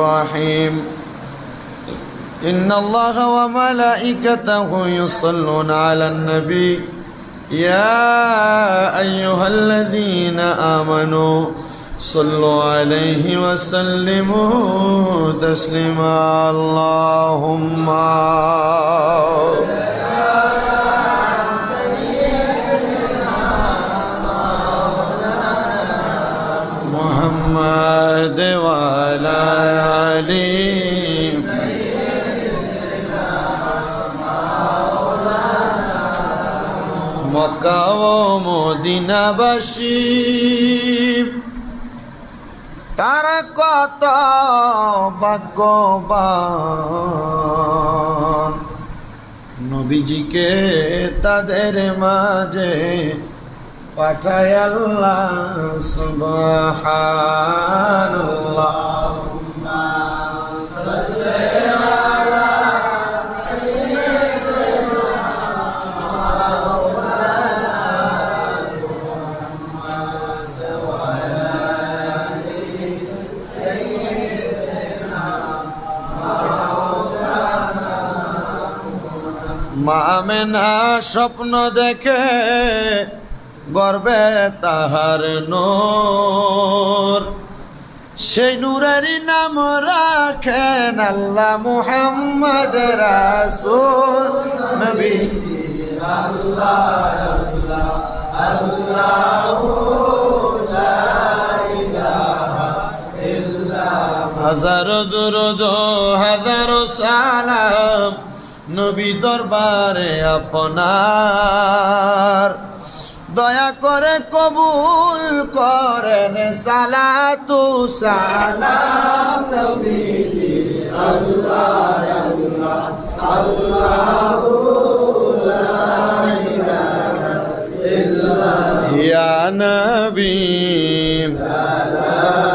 الرحيم. إن الله وملائكته يصلون على النبي. يا أيها الذين آمنوا صلوا عليه وسلموا تسليما. اللهم محمد وعلى آله মক্কা ও মদিনাবাসী তারা কত ভাগ্যবান নবীজিকে তাদের মাঝে পাঠায় আল্লাহ সুবহানাল্লাহ মামেনা স্বপ্ন দেখে গর্বে তাহার নূর। সেই নূরেরই নাম রাখেন আল্লাহ মুহাম্মদ রাসূল নবী। হাজার দুরুদ, হাজার সালাম নবী দরবারে আপনার। দয়া করে কবুল করেন, সালাতু সালাম নবী। আল্লাহ আল্লাহ আল্লাহ নবী সালাম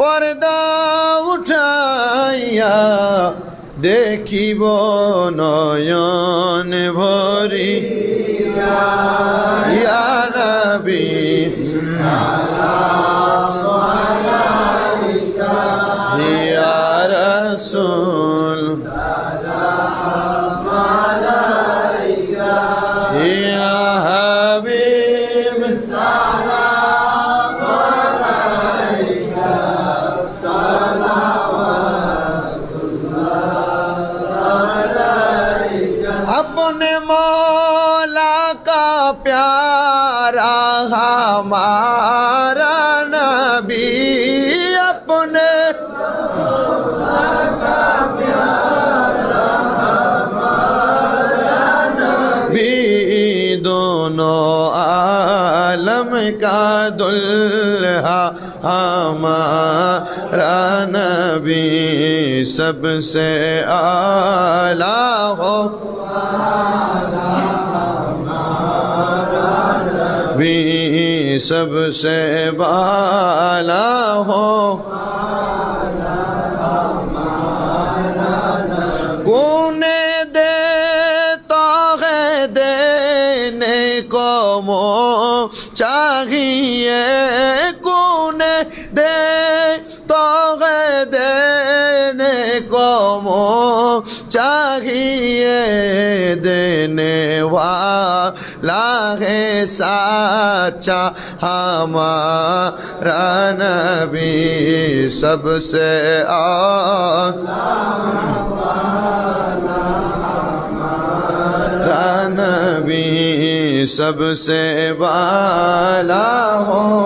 পর্দা উঠাইয়া দেখিব নয়ন ভরি। ইয়া নবী اپنے مولا کا پیارا ہمارا نبی اپنے دونوں عالم کا دلہا ہمارا نبی سب سے اعلیٰ ہو۔ سب سے بالا ہو۔ کونے دیتا ہے دینے کو مو چاہیے چاہیے دینے والا ہے سچا ہمارا نبی سب سے آنبی سب سے بالا ہو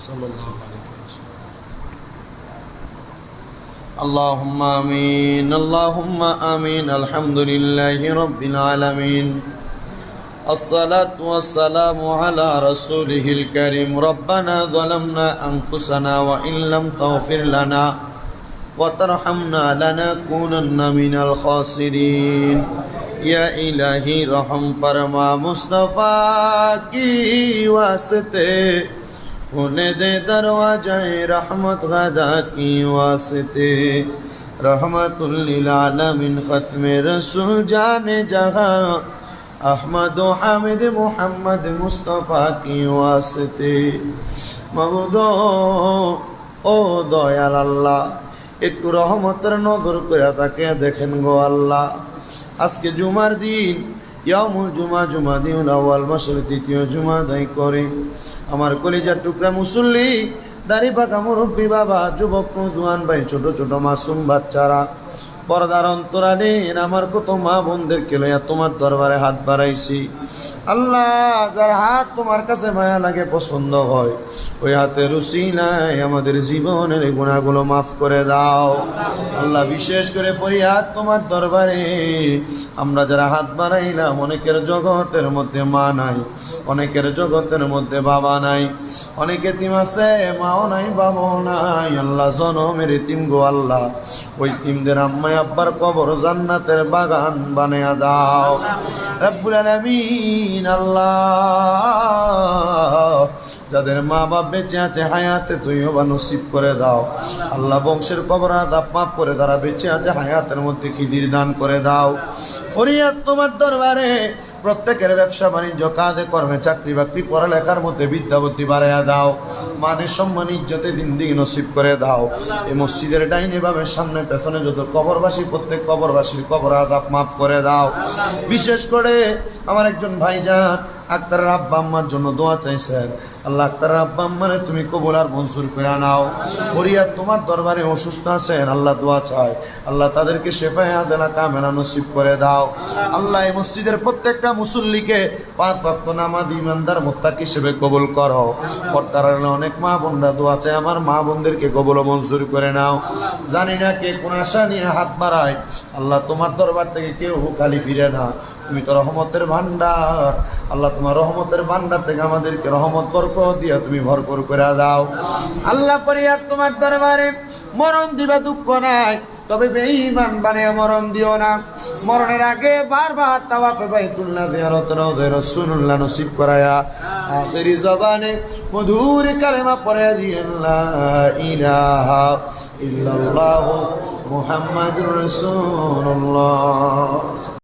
সাল্লাল্লাহু আলাইহি ওয়াসাল্লাম اللهم آمين اللهم آمين الحمد لله رب العالمين الصلاة والسلام على رسوله الكريم ربنا ظلمنا أنفسنا وإن لم تغفر لنا وترحمنا لنكونن من الخاسرين یا الہی رحم فرما مصطفیٰ کی واسطے کھولے دے دروازہ رحمت غدا کی واسطے۔ رحمت للعالمین ختم رسول جان جہاں۔ احمد و حامد محمد مصطفیٰ کی واسطے۔ مغدو ও দয়াল আল্লাহ একটু রহমতের নজর করে তাকে দেখেন اللہ۔ اس کے জুমার دین ইয়ামুল জুমা জুমা দিন আওয়াল মাসের তৃতীয় জুমা দাই করে। আমার কলিজার টুকরা মুসল্লি, দাড়ি পাকা মুরব্বী বাবা, যুবক জুয়ান ভাই, ছোট ছোট মাসুম বাচ্চারা। পর্দার অন্তরালে আমার কত মা বোনদেরকে লইয়া তোমার দরবারে হাত বাড়াইছি। আল্লাহ, যার হাত তোমার কাছে মায়া লাগে, পছন্দ হয়, ওই হাতে রুচি নাই, আমাদের জীবনের গুণাগুলো মাফ করে দাও। আল্লাহ, বিশেষ করে ফরিয়াদ তোমার দরবারে, আমরা যারা হাত বাড়াইলাম, অনেকের জগতের মধ্যে মা নাই, অনেকের জগতের মধ্যে বাবা নাই, অনেকে তিম আছে, মাও নাই, বাবাও নাই, আল্লাহ, জনমের তিম গো আল্লাহ, ওই তিমদের আম্মাই আব্বার কবর জান্নাতের বাগান বানিয়ে দাও। রব্বুল আলামিন আল্লাহ। যাদের মা বাপ বেঁচে আছে, হায়াতে তুইও বা নসিব করে দাও। আল্লাহ বংশের কবর আদাব মাফ করে তারা বেঁচে আছে, হায়াতের মধ্যে খিদির দান করে দাও। ফরিয়াদ তোমার দরবারে, প্রত্যেকের ব্যবসা বাণিজ্য, কাজে কর্মে, চাকরি বাকরি, পড়ালেখার মধ্যে বিদ্যা বুদ্ধি বাড়াইয়া দাও। মানের সম্মান, ইজ্জতে দিন নসিব করে দাও। এই মসজিদের ডাইনে বামের সামনে পেছনে যত কবরবাসী, প্রত্যেক কবরবাসীর কবর আদাব মাফ করে দাও। বিশেষ করে আমার একজন ভাইজান আক্তার আব্বা আম্মার জন্য দোয়া চাইছেন। আল্লাহ আক্তার আব্বা আম্মারে তুমি কবুল আর মনসুর করে নাও। ফরিয়াদ তোমার দরবারে অসুস্থ আছেন, আল্লাহ দোয়া চায়। আল্লাহ তাদেরকে শেফায় আজেলা কামেলা নসিব করে দাও। আল্লাহ এই মসজিদের প্রত্যেকটা মুসল্লিকে পাঁচ ভক্ত নামাজ ইমানদার মোত্তাক হিসেবে কবুল করো। আড়ালে অনেক মা বোনরা দোয়া চায়, আমার মা বোনদেরকে কবুল মঞ্জুর করে নাও। জানি না কে কোন আশা নিয়ে হাত বাড়ায়। আল্লাহ তোমার দরবার থেকে কেউ খালি ফিরে না। তুমি তো রহমতের ভান্ডার আল্লাহ তোমার রহমতের ভান্ডার থেকে আমাদেরকে রহমত বরক দিয়া তুমি ভরপুর করে দাও। আল্লাহ পরিয়ার তোমার দরবারে, মরণ দিবা দুঃখ নাই, তবে বেঈমান বানিয়ে মরণ দিও না। মরণের আগে বারবার তাওয়াফে বাইতুল্লাহ জিয়ারত রওজে রাসূলুল্লাহ নসিব করায়া আখেরি জবানে মধুর কালেমা পড়ে দিয়েন, লা ইলাহা ইল্লাল্লাহু মুহাম্মাদুর রাসূলুল্লাহ।